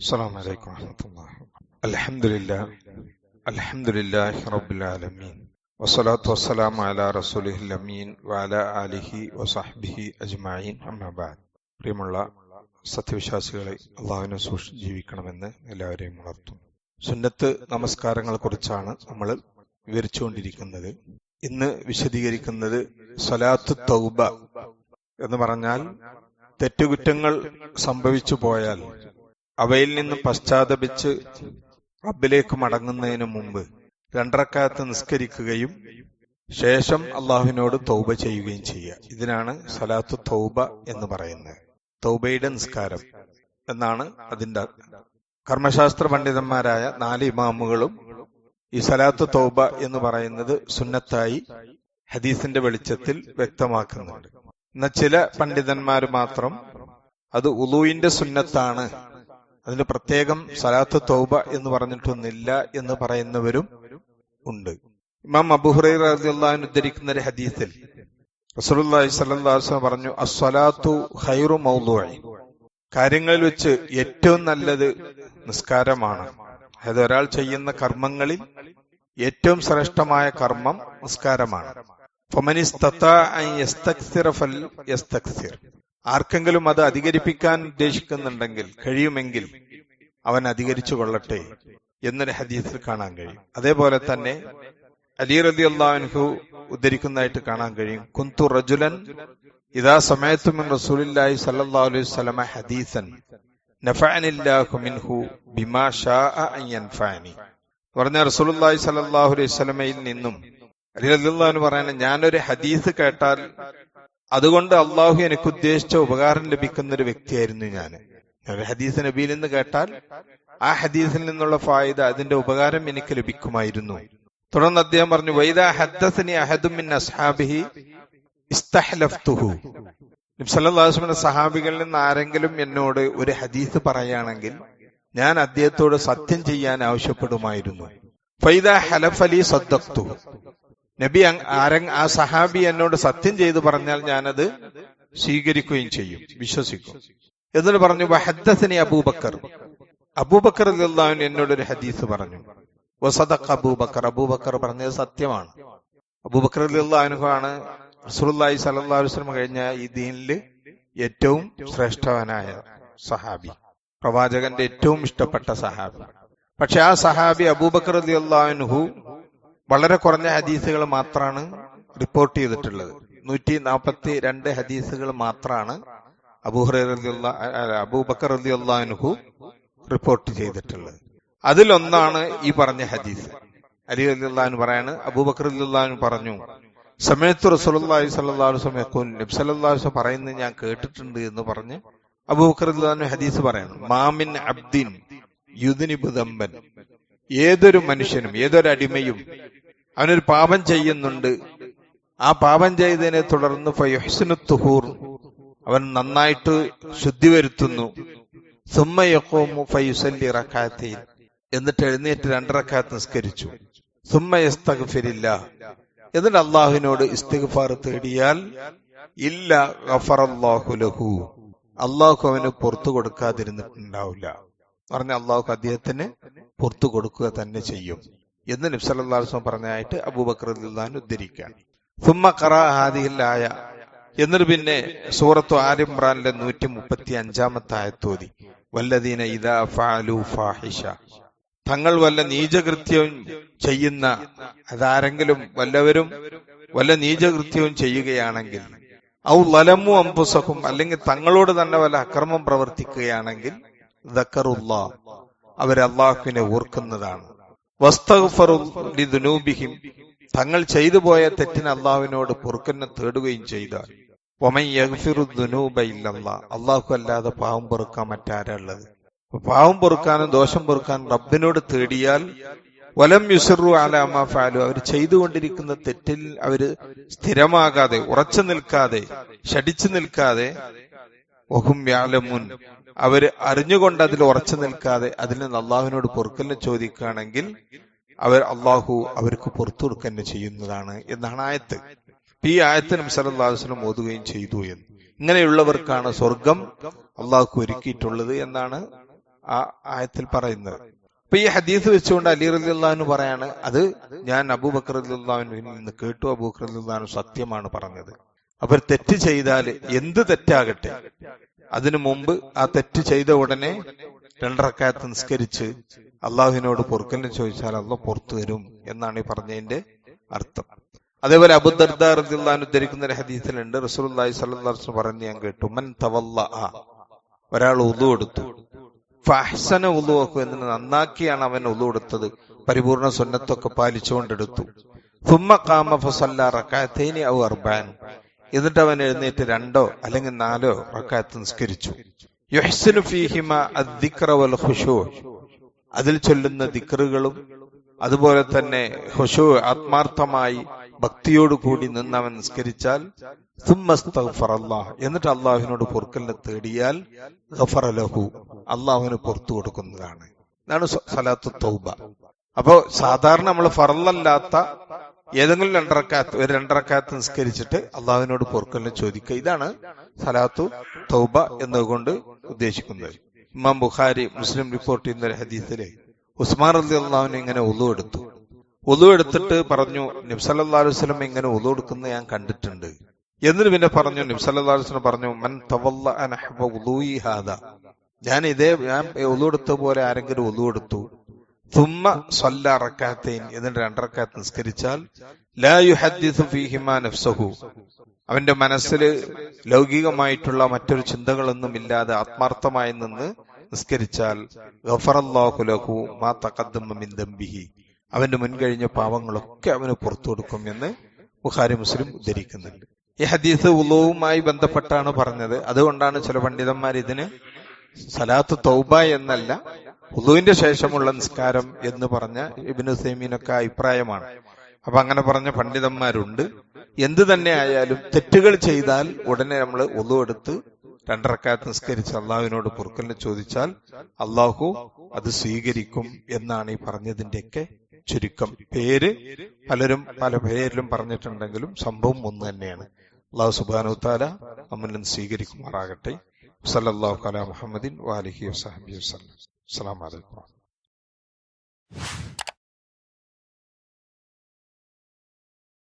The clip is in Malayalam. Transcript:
السلام عليكم ورحمة الله الحمد لله الحمد لله رب العالمين والصلاة والسلام على رسوله الأمين وعلى آله وصحبه أجمعين أما بعد പ്രിയമുള്ള സത്യവിശ്വാസികളെ അള്ളാഹുവിനെ സൂക്ഷിച്ച് ജീവിക്കണമെന്ന് എല്ലാവരെയും ഉണർത്തും സുന്നത്ത് നമസ്കാരങ്ങളെ കുറിച്ചാണ് നമ്മൾ വിവരിച്ചുകൊണ്ടിരിക്കുന്നത് ഇന്ന് വിശദീകരിക്കുന്നത് സ്വലാത്ത് തൗബ എന്ന് പറഞ്ഞാൽ തെറ്റുകുറ്റങ്ങൾ സംഭവിച്ചു പോയാൽ അവയിൽ നിന്ന് പശ്ചാത്തപിച്ച് റബ്ബിലേക്ക് മടങ്ങുന്നതിന് മുമ്പ് രണ്ടറക്കാലത്ത് നിസ്കരിക്കുകയും ശേഷം അള്ളാഹുവിനോട് തൗബ ചെയ്യുകയും ചെയ്യുക. ഇതിനാണ് സലാത്തു തൗബ എന്ന് പറയുന്നത്. തൗബയുടെ നിസ്കാരം എന്നാണ് അതിന്റെ കർമ്മശാസ്ത്ര പണ്ഡിതന്മാരായ നാല് ഇമാമുകളും ഈ സലാത്തു തൗബ എന്ന് പറയുന്നത് സുന്നത്തായി ഹദീസിന്റെ വെളിച്ചത്തിൽ വ്യക്തമാക്കുന്നുണ്ട്. എന്നാൽ ചില പണ്ഡിതന്മാർ മാത്രം അത് ഉലുവിന്റെ സുന്നത്താണ് അതിന് പ്രത്യേകം സലാത്ത് തൗബ എന്ന് പറഞ്ഞിട്ടൊന്നില്ല എന്ന് പറയുന്നവരും ഉണ്ട്. ഇമാം അബുഹുറൈ ഉദ്ധരിക്കുന്ന ഒരു ഹദീസിൽ റസൂലുള്ളാഹി സ്വല്ലല്ലാഹു അലൈഹി വസല്ലം പറഞ്ഞു അസ്സലാത്തു ഖൈറു മൗദൂഇ. കാര്യങ്ങളിൽ വെച്ച് ഏറ്റവും നല്ലത് നിസ്കാരമാണ്. അതായത് ഒരാൾ ചെയ്യുന്ന കർമ്മങ്ങളിൽ ഏറ്റവും ശ്രേഷ്ഠമായ കർമ്മം നിസ്കാരമാണ്. ആർക്കെങ്കിലും അത് അധികരിപ്പിക്കാൻ ഉദ്ദേശിക്കുന്നുണ്ടെങ്കിൽ കഴിയുമെങ്കിൽ അവൻ അധികരിച്ചു കൊള്ളട്ടെ എന്നൊരു ഹദീസിൽ കാണാൻ കഴിയും. അതേപോലെ തന്നെ അലി റതി അള്ളാഹു ഉദ്ധരിക്കുന്നതായിട്ട് കാണാൻ കഴിയും. കുന്തു റജുലൻ ഇതാ സമയത്തുമിൻ റസൂലില്ലാഹി സല്ലല്ലാഹു അലൈഹി വസല്ലമ ഹദീസൻ പറഞ്ഞ അലൈഹി വസല്ലമയിൽ നിന്നും അലി റളിയല്ലാഹു പറയുന്നത് ഞാനൊരു ഹദീസ് കേട്ടാൽ അതുകൊണ്ട് അള്ളാഹു എനിക്ക് ഉദ്ദേശിച്ച ഉപകാരം ലഭിക്കുന്ന ഒരു വ്യക്തിയായിരുന്നു ഞാൻ. ഒരു ഹദീസ് നബിയിൽ നിന്ന് കേട്ടാൽ ആ ഹദീസിൽ നിന്നുള്ള ഫായിദ അതിന്റെ ഉപകാരം എനിക്ക് ലഭിക്കുമായിരുന്നു. തുടർന്ന് അദ്ദേഹം പറഞ്ഞു വൈദ അസ്ഹാബിഹി ഇസ്തഹ്ലഫ്തുഹു. സഹാബികളിൽ നിന്ന് ആരെങ്കിലും എന്നോട് ഒരു ഹദീസ് പറയുകയാണെങ്കിൽ ഞാൻ അദ്ദേഹത്തോട് സത്യം ചെയ്യാൻ ആവശ്യപ്പെടുമായിരുന്നു. ഫൈദ ഹലഫലി സദ്ദഖ്തു നബി ആരങ് ആ സഹാബി എന്നോട് സത്യം ചെയ്തു പറഞ്ഞാൽ ഞാനത് സ്വീകരിക്കുകയും ചെയ്യും വിശ്വസിക്കും. എന്നിട്ട് പറഞ്ഞു വഹദ്ദസനി അബൂബക്കർ. അബൂബക്കർ എന്നോട് ഒരു ഹദീസ് പറഞ്ഞു. വസദഖ് അബൂബക്കർ. അബൂബക്കർ പറഞ്ഞത് സത്യമാണ്. അബൂബക്കർ അള്ളാഹുനു ആണ് റസൂലുള്ളാഹി സ്വല്ലല്ലാഹു അലൈഹി വസല്ലം കഴിഞ്ഞ ഈ ദീനിൽ ഏറ്റവും ശ്രേഷ്ഠവനായ സഹാബി പ്രവാചകന്റെ ഏറ്റവും ഇഷ്ടപ്പെട്ട സഹാബി. പക്ഷെ ആ സഹാബി അബൂബക്കർ അള്ളാഹുനുഹു വളരെ കുറഞ്ഞ ഹദീസുകൾ മാത്രമാണ് റിപ്പോർട്ട് ചെയ്തിട്ടുള്ളത്. നൂറ്റി നാൽപ്പത്തി രണ്ട് ഹദീസുകൾ മാത്രമാണ് അബൂഹുറ അബൂബക്കർ റലി അള്ളാഹുഹു റിപ്പോർട്ട് ചെയ്തിട്ടുള്ളത്. അതിലൊന്നാണ് ഈ പറഞ്ഞ ഹദീസ്. അലി അലി അള്ളഹാൻ പറയാണ് അബൂബക്കർ അലി പറഞ്ഞു സമയത്ത് റസൂലി സല്ലാസ്ലം നബ്സല്ലാസ് പറയുന്നത് ഞാൻ കേട്ടിട്ടുണ്ട് എന്ന് പറഞ്ഞ് അബൂബക്കർ അലി ഹദീസ് പറയണം മാമിൻ അബ്ദിൻ യുദിനിബുദമ്പൻ ഏതൊരു മനുഷ്യനും ഏതൊരു അടിമയും അവനൊരു പാപം ചെയ്യുന്നുണ്ട്. ആ പാപം ചെയ്തതിനെ തുടർന്ന് ഫയുഹ്സിനു അവൻ നന്നായിട്ട് ശുദ്ധി വരുത്തുന്നു. സുമ്മയക്കോമു ഫയുസല്ലി റക്കാത്തയിൽ എന്നിട്ട് എഴുന്നേറ്റ് രണ്ടറക്കാത്ത് നിസ്കരിച്ചു. സുമ്മയസ്തഗ്ഫിരില്ല എന്നിട്ട് അള്ളാഹുവിനോട് ഇസ്തിഗ്ഫാർ തേടിയാൽ ഇല്ല ഗഫറല്ലാഹു ലഹു. അള്ളാഹു അവന് പുറത്തു കൊടുക്കാതിരുന്നിട്ടുണ്ടാവില്ല. പറഞ്ഞ അള്ളാഹു അദ്ദേഹത്തിന് പുറത്തു കൊടുക്കുക തന്നെ ചെയ്യും. എന്ന് നബ്സല്ലാസ്വം പറഞ്ഞായിട്ട് അബൂബക്കർ ഉദ്ധരിക്കുക. സുമ്മ ഖറ ഹാദിഹില്ലായ എന്നിട്ട് പിന്നെ സൂറത്തു ആലിമ്രാനിലെ നൂറ്റി മുപ്പത്തി അഞ്ചാമത്തെ ആയത്തോതി വല്ലദീന ഇദാ ഫാലു ഫാഹിഷ. തങ്ങൾ വല്ല നീചകൃത്യവും ചെയ്യുന്ന അതാരെങ്കിലും വല്ലവരും വല്ല നീചകൃത്യവും ചെയ്യുകയാണെങ്കിൽ ഔ ലലമു അമ്പുസഹും അല്ലെങ്കിൽ തങ്ങളോട് തന്നെ വല്ല അക്രമം പ്രവർത്തിക്കുകയാണെങ്കിൽ ദക്കറുല്ലാ അള്ളാഹുവിനെ ഓർക്കുന്നതാണ്. വസ്തഫറുദ്നൂബിഹിം തങ്ങൾ ചെയ്തു പോയ തെറ്റിന് അള്ളാഹുവിനോട് പൊറുക്കനെ തേടുകയും ചെയ്താൽ. അള്ളാഹു അല്ലാതെ പാവം പൊറുക്കാൻ മറ്റാരുള്ളത് പാവം പൊറുക്കാനും ദോഷം പൊറുക്കാനും റബ്ബിനോട് തേടിയാൽ വലം യുസറു അലാമ ഫാലു. അവർ ചെയ്തുകൊണ്ടിരിക്കുന്ന തെറ്റിൽ അവർ സ്ഥിരമാകാതെ ഉറച്ചു നിൽക്കാതെ ഷടിച്ചു നിൽക്കാതെ വ്യാലമുൻ അവർ അറിഞ്ഞുകൊണ്ട് അതിൽ ഉറച്ചു നിൽക്കാതെ അതിൽ നിന്ന് അള്ളാഹുവിനോട് പൊറുക്കലിനെ ചോദിക്കുകയാണെങ്കിൽ അവർ അള്ളാഹു അവർക്ക് പുറത്തു കൊടുക്കന്നെ ചെയ്യുന്നതാണ് എന്നാണ് ആയത്ത്. ഈ ആയത്തിനും സലല്ലാസ്ലം ഓതുകയും ചെയ്തു എന്ന്. ഇങ്ങനെയുള്ളവർക്കാണ് സ്വർഗം അള്ളാഹു ഒരുക്കിയിട്ടുള്ളത് എന്നാണ് ആ ആയത്തിൽ പറയുന്നത്. അപ്പൊ ഈ ഹദീസ് വെച്ചുകൊണ്ട് അലി റലിള്ളാഹു പറയാണ് അത് ഞാൻ അബൂബക്കർ റലിള്ളാഹുവിൽ നിന്ന് കേട്ടു അബൂബക്കർ റലിള്ളാഹു സത്യമാണ് പറഞ്ഞത്. അവർ തെറ്റ് ചെയ്താൽ എന്ത് തെറ്റാകട്ടെ? അതിനു മുമ്പ് ആ തെറ്റ് ചെയ്ത ഉടനെ രണ്ടറക്കാലത്ത് നിസ്കരിച്ച് അള്ളാഹുവിനോട് പൊറുക്കലിന് ചോദിച്ചാൽ അള്ളാഹ് പുറത്തു തരും എന്നാണ് ഈ പറഞ്ഞതിന്റെ അർത്ഥം. അതേപോലെ അബുദർദാൻ ഉദ്ധരിക്കുന്ന ഒരു ഹദീസിലുണ്ട്. റസൂലി സ്വലം പറഞ്ഞ് ഞാൻ കേട്ടു മൻ തവല്ല ഒരാൾ ഉതു എടുത്തു ഫഹ്സന ഉതു എന്ന് നന്നാക്കിയാണ് അവൻ ഉതു എടുത്തത് പരിപൂർണ സുന്നത്തൊക്കെ പാലിച്ചുകൊണ്ടെടുത്തു. തുമ്മ കാമ ഫസല്ല റക്കാത്തേനി ഔ എന്നിട്ട് അവൻ എഴുന്നേറ്റ് രണ്ടോ അല്ലെങ്കിൽ നാലോ റക്കാത്ത് നിസ്കരിച്ചു. ഫീഹിമ അതിൽ ചൊല്ലുന്ന ദിക്റുകളും അതുപോലെ തന്നെ ഹുഷു ആത്മാർത്ഥമായി ഭക്തിയോടുകൂടി നിന്ന് അവൻ നിസ്കരിച്ചാൽ എന്നിട്ട് അള്ളാഹുവിനോട് പൊറുക്കലിനെ തേടിയാൽ അള്ളാഹുവിന് പുറത്തു കൊടുക്കുന്നതാണ്. ഇതാണ് സലാത്തു തൗബ. അപ്പോ സാധാരണ നമ്മൾ ഫറലല്ലാത്ത ഏതെങ്കിലും രണ്ടറക്കാത്ത് ഒരു രണ്ടറക്കാത്ത് നിസ്കരിച്ചിട്ട് അള്ളാഹുവിനോട് പൊറുക്കലിനെ ചോദിക്കുക ഇതാണ് സലാത്തു തൗബ എന്നതുകൊണ്ട് ഉദ്ദേശിക്കുന്നത്. ഇമാം ബുഖാരി മുസ്ലിം റിപ്പോർട്ട് ചെയ്യുന്ന ഒരു ഹദീസിലെ ഉസ്മാൻ അലി അള്ളാഹുവിനെ ഇങ്ങനെ ഒതു എടുത്തു. ഒതു എടുത്തിട്ട് പറഞ്ഞു നിബ്സല്ലാ വസ്ലം ഇങ്ങനെ ഒതു എടുക്കുന്നത് ഞാൻ കണ്ടിട്ടുണ്ട്. എന്നിട്ട് പിന്നെ പറഞ്ഞു നിബ്സല്ലാ വസ്ലം പറഞ്ഞു മൻ തവല്ല ഞാൻ ഇതേ ഞാൻ ഒതു എടുത്ത പോലെ ആരെങ്കിലും ഒതു എടുത്തു. തുമ്മ സ്വല്ല റക്കാത്തേൻ എന്നിട്ട് രണ്ടറക്കാത്ത് നിസ്കരിച്ചാൽ നഫ്സഹു. അവന്റെ മനസ്സിൽ ലൗകികമായിട്ടുള്ള മറ്റൊരു ചിന്തകളൊന്നും ഇല്ലാതെ ആത്മാർത്ഥമായി നിന്ന് നിസ്കരിച്ചാൽ ഗഫറല്ലാഹുലഹു മാ തഖദ്ദമ മിൻ ദംബിഹി. അവന്റെ മുൻകഴിഞ്ഞ പാവങ്ങളൊക്കെ അവന് പുറത്തു കൊടുക്കും എന്ന് ബുഖാരി മുസ്ലിം ഉദ്ധരിക്കുന്നുണ്ട്. ഈ ഹദീസ് ഉലവുമായി ബന്ധപ്പെട്ടാണ് പറഞ്ഞത്. അതുകൊണ്ടാണ് ചില പണ്ഡിതന്മാർ ഇതിന് സലാത്ത് തൗബ എന്നല്ല ഉലുവിന്റെ ശേഷമുള്ള നിസ്കാരം എന്ന് പറഞ്ഞ ഇബിനു സൈമീനൊക്കെ അഭിപ്രായമാണ്. അപ്പൊ അങ്ങനെ പറഞ്ഞ പണ്ഡിതന്മാരുണ്ട്. എന്ത് തന്നെ ആയാലും തെറ്റുകൾ ചെയ്താൽ ഉടനെ നമ്മൾ ഒതു എടുത്ത് രണ്ടറക്കാത്ത് നിസ്കരിച്ച് അള്ളാഹുവിനോട് പൊറുക്കലിനെ ചോദിച്ചാൽ അള്ളാഹു അത് സ്വീകരിക്കും എന്നാണ് ഈ പറഞ്ഞതിന്റെയൊക്കെ ചുരുക്കം. പേര് പലരും പല പേരിലും പറഞ്ഞിട്ടുണ്ടെങ്കിലും സംഭവം ഒന്ന് തന്നെയാണ്. അള്ളാഹു സുബാനു താല നമ്മിൽ നിന്ന് സ്വീകരിക്കുമാറാകട്ടെ. സല്ലാഹു കലാ മുഹമ്മദിൻ വാലിഹി വസഹബി വസ്ലം السلام عليكم.